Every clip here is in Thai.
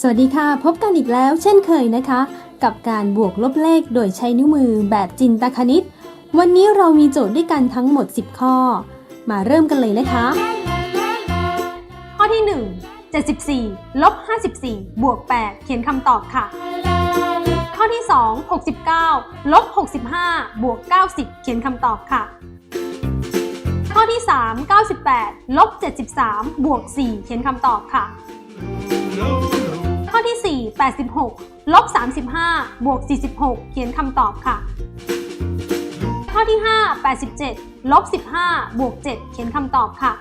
สวัสดีค่ะ พบกันอีกแล้วเช่นเคยนะคะ กับการบวกลบเลขโดยใช้นิ้วมือแบบจินตคณิต วันนี้เรามีโจทย์ด้วยกันทั้งหมด 10 ข้อ มาเริ่มกันเลยนะคะ ข้อที่ 1 74ลบ54 บวก 8 เขียนคำตอบค่ะ ข้อที่ 2 69ลบ65 บวก 90 เขียนคำตอบค่ะ ข้อที่ 3 98ลบ73 บวก 4 เขียนคำตอบค่ะ 86 ลบ 35 บวก 46 เขียนคำตอบค่ะ ข้อที่ 5 87 ลบ 15 บวก 7 เขียนคำตอบค่ะ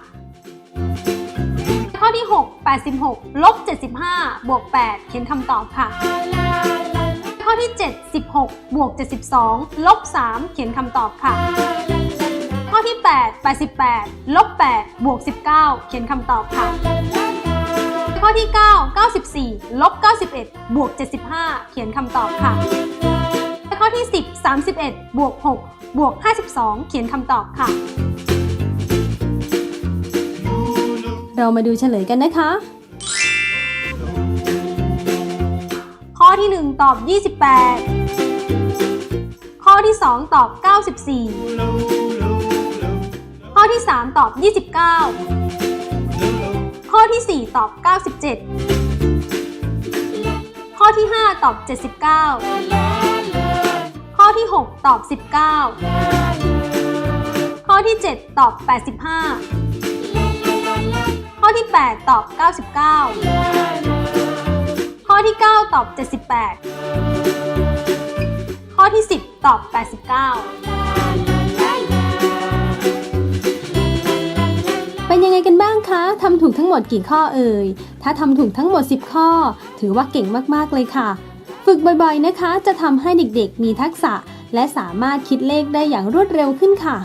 ข้อที่ 6 86 ลบ 75 บวก 8 เขียนคำตอบค่ะ ข้อที่ 7 16 บวก 72 ลบ 3 เขียนคำตอบค่ะข้อที่ 8 88 ลบ 8 บวก 19 เขียนคำตอบค่ะ ที่ 9 94 ลบ 91 บวก 75 เขียนคำตอบค่ะ ข้อที่ 10 31 บวก 6 บวก 52 เขียนคำตอบค่ะ เรามาดูเฉลยกันนะคะ ข้อที่ 1 ตอบ 28 ข้อที่ 2 ตอบ 94 ข้อที่ 3 ตอบ 29ข้อ ที่ 4 ตอบ 97 ข้อที่ 5 ตอบ 79 ข้อที่ 6 ตอบ 19 ข้อที่ 7 ตอบ 85 ข้อที่ 8 ตอบ 99 ข้อที่ 9 ตอบ 78 ข้อที่ 10 ตอบ 89เป็นยังไงกัน งคะทำถูกทั้งหมดกี่ข้อเอ่ย ถ้าทำถูกทั้งหมด 10 ข้อ ถือว่าเก่งมากๆเลยค่ะ ฝึกบ่อยๆนะคะ จะทำให้เด็กๆ มีทักษะ และสามารถคิดเลขได้อย่างรวดเร็วขึ้นค่ะ